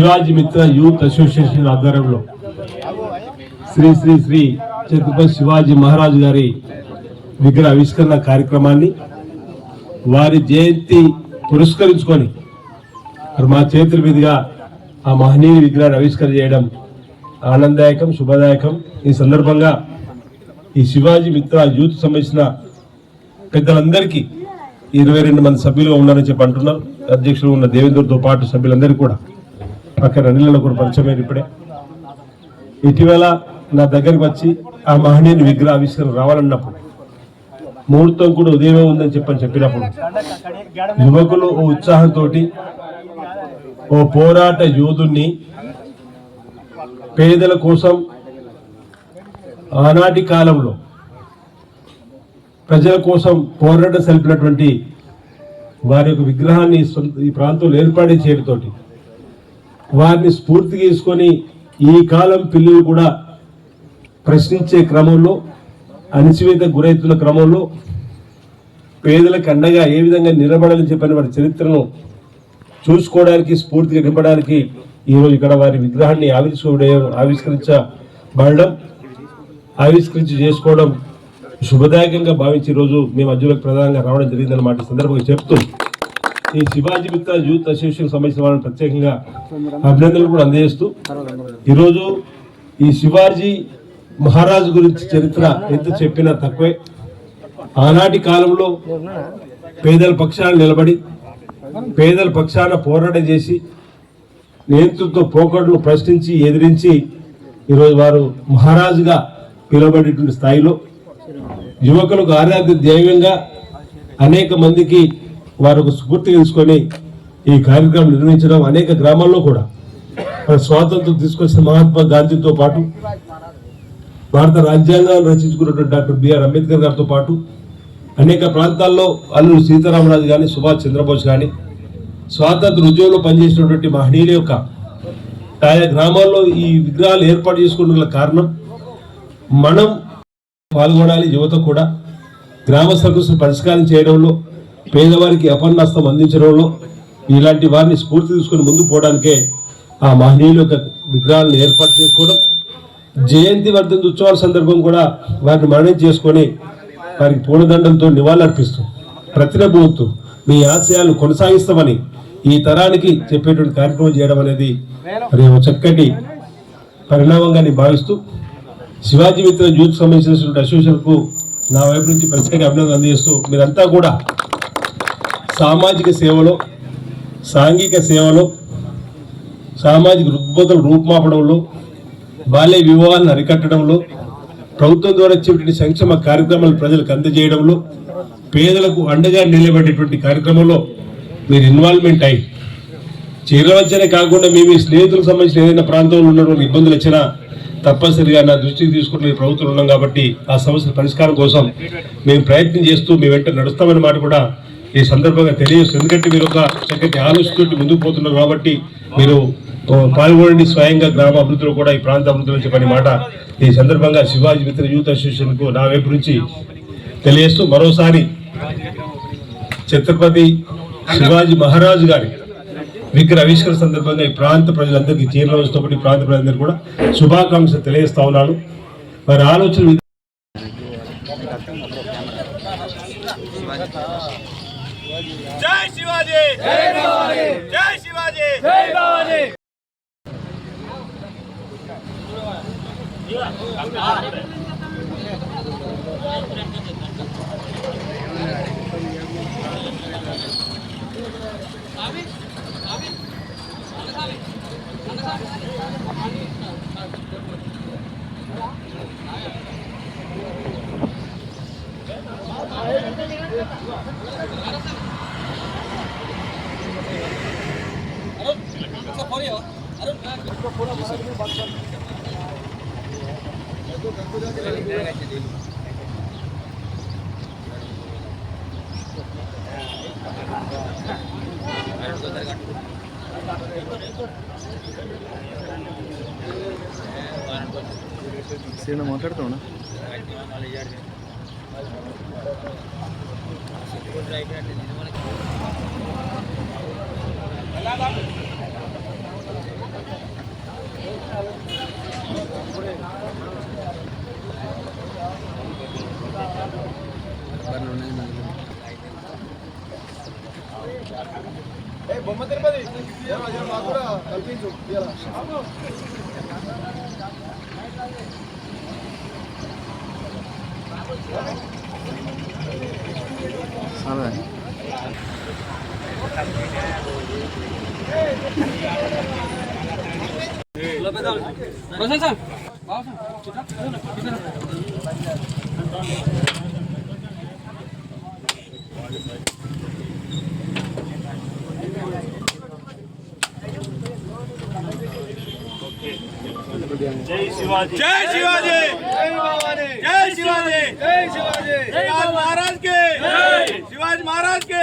శివాజీ మిత్ర youth association ఆధ్వర్యంలో శ్రీ శ్రీ శ్రీ ఛత్రపతి శివాజీ మహారాజు గారి విగ్రహ ఆవిష్కరణ కార్యక్రమాన్ని వారి జయంతి పురస్కరించుకొని మా చేతుల మీదుగా ఆ మహనీయ విగ్రహాన్ని ఆవిష్కరణ చేయడం ఆనందదాయకం శుభదాయకం. ఈ సందర్భంగా ఈ శివాజీ మిత్ర యూత్ సంబంధించిన పెద్దలందరికీ ఇరవై రెండు మంది సభ్యులుగా ఉన్నారని చెప్పి అంటున్నారు. అధ్యక్షులు ఉన్న దేవేంద్రతో పాటు సభ్యులందరికీ కూడా ప్రక్క అనిలను కూడా పరిచయమైన ఇప్పుడే. ఇటీవల నా దగ్గరికి వచ్చి ఆ మహనీయుని విగ్రహ ఆవిష్కరణ రావాలన్నప్పుడు ముహూర్తం కూడా ఉదయమే ఉందని చెప్పని చెప్పినప్పుడు యువకులు ఓ ఉత్సాహంతో ఓ పోరాట యోధుణ్ణి పేదల కోసం ఆనాటి కాలంలో ప్రజల కోసం పోరాటం సలిపినటువంటి వారి యొక్క విగ్రహాన్ని ఈ ప్రాంతంలో ఏర్పాటు చేయడంతోటి వారిని స్ఫూర్తి తీసుకొని ఈ కాలం పిల్లలు కూడా ప్రశ్నించే క్రమంలో అణిచివేత గురైతున్న క్రమంలో పేదలకు అండగా ఏ విధంగా నిలబడాలని చెప్పిన వారి చరిత్రను చూసుకోవడానికి స్ఫూర్తిగా నింపడానికి ఈరోజు ఇక్కడ వారి విగ్రహాన్ని ఆవిష్కరించ ఆవిష్కరించబడడం ఆవిష్కరించి చేసుకోవడం శుభదాయకంగా భావించి ఈరోజు మేము మధ్యలోకి ప్రధానంగా రావడం జరిగిందన్నమాట సందర్భంగా చెప్తూ ఈ శివాజీ మిత్ర యూత్ అసోసియేషన్ సంబంధించిన వాళ్ళని ప్రత్యేకంగా అభినందనలు కూడా అందజేస్తూ ఈరోజు ఈ శివాజీ మహారాజు గురించి చరిత్ర ఎంత చెప్పినా తక్కువే. ఆనాటి కాలంలో పేదల పక్షాన నిలబడి పేదల పక్షాన పోరాట చేసి నేతృత్వ పోకడలు ప్రశ్నించి ఎదిరించి ఈరోజు వారు మహారాజుగా పిలువబడేటువంటి స్థాయిలో యువకులకు ఆరాధ్య దైవంగా అనేక మందికి వారు ఒక స్ఫూర్తి తీసుకొని ఈ కార్యక్రమం నిర్వహించడం అనేక గ్రామాల్లో కూడా మన స్వాతంత్రం తీసుకొచ్చిన మహాత్మా గాంధీతో పాటు భారత రాజ్యాంగాన్ని రచించుకున్నటువంటి డాక్టర్ బిఆర్ అంబేద్కర్ గారితో పాటు అనేక ప్రాంతాల్లో అల్లు సీతారామరాజు కానీ సుభాష్ చంద్రబోస్ కానీ స్వాతంత్ర ఉద్యోగంలో పనిచేసినటువంటి మహనీయుల యొక్క ఆయా గ్రామాల్లో ఈ విగ్రహాలు ఏర్పాటు చేసుకున్న కారణం మనం పాల్గొనాలి యువత కూడా గ్రామ సమస్యలు పరిష్కారం చేయడంలో పేదవారికి అపన్నస్తం అందించడంలో ఇలాంటి వారిని స్ఫూర్తి తీసుకొని ముందు పోవడానికే ఆ మహనీయుల యొక్క విగ్రహాలను ఏర్పాటు చేసుకోవడం జయంతి వర్ధంతి ఉత్సవాల సందర్భం కూడా వారిని మరణం చేసుకొని వారికి పూలదండంతో నివాళులర్పిస్తూ ప్రతినబోతూ మీ ఆశయాలను కొనసాగిస్తామని ఈ తరానికి చెప్పేటువంటి కార్యక్రమం చేయడం అనేది మరి చక్కటి పరిణామంగా నేను భావిస్తూ శివాజీ మిత్ర యూత్ సంబంధించినటువంటి అసోసియేషన్కు నా వైపు నుంచి ప్రత్యేక అభినందన అందజేస్తూ మీరంతా కూడా సామాజిక సేవలో సాంఘిక సేవలో సామాజిక రుగ్మతలు రూపుమాపడంలో బాల్య వివాహాలను అరికట్టడంలో ప్రభుత్వం ద్వారా ఇచ్చేటువంటి సంక్షేమ కార్యక్రమాలు ప్రజలకు అందజేయడంలో పేదలకు అండగా నిలబడేటువంటి కార్యక్రమంలో మీరు ఇన్వాల్వ్మెంట్ అయ్యి చేరవచ్చనే కాకుండా మీ మీ స్నేహితులకు సంబంధించిన ఏదైనా ప్రాంతంలో ఉన్నటువంటి ఇబ్బందులు వచ్చినా తప్పనిసరిగా నా దృష్టికి తీసుకుంటున్న ప్రభుత్వం ఉన్నాం కాబట్టి ఆ సమస్యల పరిష్కారం కోసం మేము ప్రయత్నం చేస్తూ మీ వెంట నడుస్తామన్నమాట కూడా ఈ సందర్భంగా తెలియజేస్తుంది ఎందుకంటే మీరు ఒక చక్కటి ఆలోచనతో ముందుకు పోతున్నారు కాబట్టి మీరు పాల్గొనండి స్వయంగా గ్రామ అభివృద్ధిలో కూడా ఈ ప్రాంత అభివృద్ధిలో చెప్పని మాట. ఈ సందర్భంగా శివాజీ మిత్ర యూత్ అసోసియేషన్కు నా వైపు నుంచి తెలియజేస్తూ మరోసారి ఛత్రపతి శివాజీ మహారాజు గారి విగ్రహ ఆవిష్కరణ సందర్భంగా ఈ ప్రాంత ప్రజలందరికీ చీరలతో పాటు ఈ ప్రాంత ప్రజలందరికీ కూడా శుభాకాంక్షలు తెలియజేస్తా ఉన్నాను. వారి ఆలోచన విధా- జై శివాజీ జై భవానీ జై మాట్లాడుతున్నా జై భవానీ జై శివాజీ జై శివాజీ. జై భవానీ జై శివాజీ. జై శివాజీ. శివాజీ. మహారాజ్కి జై. శివాజీ మహారాజ్కి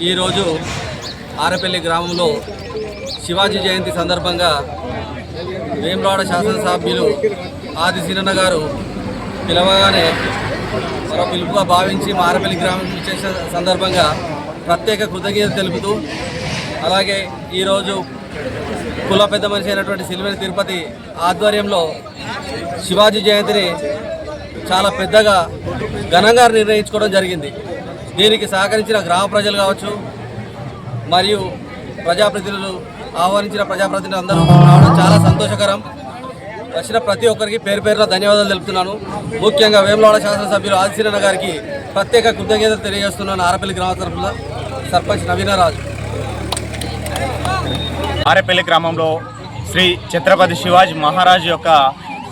ఈరోజు ఆరపల్లి గ్రామంలో శివాజీ జయంతి సందర్భంగా వేమరాడ శాసనసభ్యులు ఆది సీనన్న గారు పిలవగానే ఒక పిలుపుగా భావించి మా ఆరపల్లి గ్రామం చేసిన సందర్భంగా ప్రత్యేక కృతజ్ఞత తెలుపుతూ అలాగే ఈరోజు కుల పెద్ద మనిషి అయినటువంటి సిల్వేరి తిరుపతి ఆధ్వర్యంలో శివాజీ జయంతిని చాలా పెద్దగా ఘనంగా నిర్ణయించుకోవడం జరిగింది. దీనికి సహకరించిన గ్రామ ప్రజలు కావచ్చు మరియు ప్రజాప్రతినిధులు ఆహ్వానించిన ప్రజాప్రతినిధులు అందరూ రావడం చాలా సంతోషకరం. వచ్చిన ప్రతి ఒక్కరికి పేరు పేరున ధన్యవాదాలు తెలుపుతున్నాను. ముఖ్యంగా వేములవాడ శాసనసభ్యులు ఆదిశీరణ గారికి ప్రత్యేక కృతజ్ఞతలు తెలియజేస్తున్నాను. ఆరపల్లి గ్రామ తరఫున సర్పంచ్ నవీనరాజు. ఆరేపల్లి గ్రామంలో శ్రీ ఛత్రపతి శివాజీ మహారాజ్ యొక్క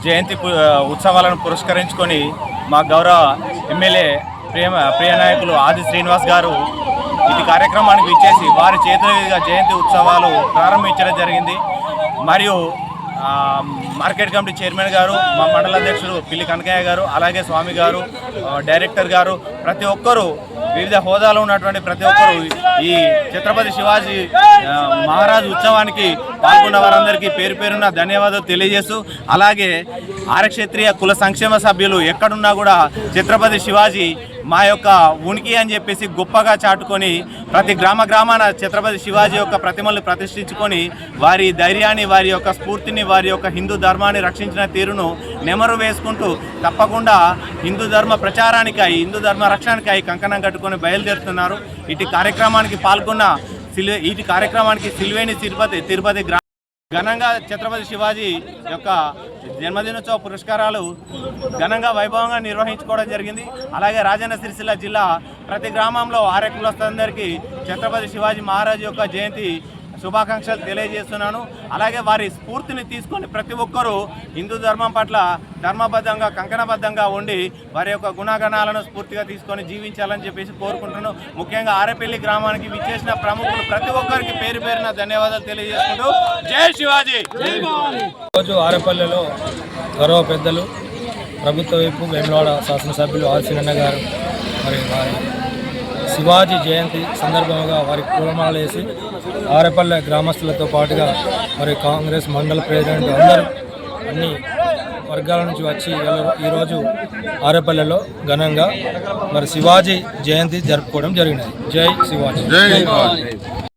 జయంతి పు- ఉత్సవాలను పురస్కరించుకొని మా గౌరవ ఎమ్మెల్యే ప్రియ ప్రియ నాయకులు ఆది శ్రీనివాస్ గారు ఇది కార్యక్రమానికి ఇచ్చేసి వారి చేతుల జయంతి ఉత్సవాలు ప్రారంభించడం జరిగింది. మరియు మార్కెట్ కమిటీ చైర్మన్ గారు మా మండల అధ్యక్షుడు పిల్లి కనకయ్య గారు అలాగే స్వామి గారు డైరెక్టర్ గారు ప్రతి ఒక్కరూ వివిధ హోదాలో ఉన్నటువంటి ప్రతి ఒక్కరూ ఈ ఛత్రపతి శివాజీ మహారాజ్ ఉత్సవానికి పాల్గొన్న వారందరికీ పేరు పేరున ధన్యవాదాలు తెలియజేస్తూ అలాగే ఆరక్షత్రియ కుల సంక్షేమ సభ్యులు ఎక్కడున్నా కూడా ఛత్రపతి శివాజీ మా యొక్క ఉనికి అని చెప్పేసి గొప్పగా చాటుకొని ప్రతి గ్రామ గ్రామాన ఛత్రపతి శివాజీ యొక్క ప్రతిమలు ప్రతిష్ఠించుకొని వారి ధైర్యాన్ని వారి యొక్క స్ఫూర్తిని వారి యొక్క హిందూ ధర్మాన్ని రక్షించిన తీరును నెమరు వేసుకుంటూ తప్పకుండా హిందూ ధర్మ ప్రచారానికై హిందూ ధర్మ రక్షణకై కంకణం కట్టుకొని బయలుదేరుతున్నారు. ఇటు కార్యక్రమానికి పాల్గొన్న సిల్వే ఇటు కార్యక్రమానికి సిల్వేని తిరుపతి తిరుపతి ఘనంగా ఛత్రపతి శివాజీ యొక్క జన్మదినోత్సవ పురస్కారాలు ఘనంగా వైభవంగా నిర్వహించుకోవడం జరిగింది. అలాగే రాజన్న సిరిసిల్ల జిల్లా ప్రతి గ్రామంలో ఆర్య కులస్తులందరికీ ఛత్రపతి శివాజీ మహారాజు యొక్క జయంతి శుభాకాంక్షలు తెలియజేస్తున్నాను. అలాగే వారి స్ఫూర్తిని తీసుకొని ప్రతి ఒక్కరూ హిందూ ధర్మం పట్ల ధర్మబద్ధంగా కంకణబద్ధంగా ఉండి వారి యొక్క గుణగణాలను స్ఫూర్తిగా తీసుకొని జీవించాలని చెప్పేసి కోరుకుంటున్నాను. ముఖ్యంగా ఆరేపల్లి గ్రామానికి విచ్చేసిన ప్రముఖులు ప్రతి ఒక్కరికి పేరు పేరున ధన్యవాదాలు తెలియజేసుకుంటూ జై శివాజీ! రోజు ఆరేపల్లెలో గౌరవ పెద్దలు ప్రభుత్వ వైపు వేములవాడ శాసనసభ్యులు ఆర్సినన్న గారు మరి వారి శివాజీ జయంతి సందర్భంగా వారికి పూలమాలు వేసి ఆరేపల్లె గ్రామస్తులతో పాటుగా మరి కాంగ్రెస్ మండల ప్రెసిడెంట్ అందరూ అన్ని వర్గాల నుంచి వచ్చి ఈరోజు ఆరేపల్లెలో ఘనంగా మరి శివాజీ జయంతి జరుపుకోవడం జరిగినది. జై శివాజీ.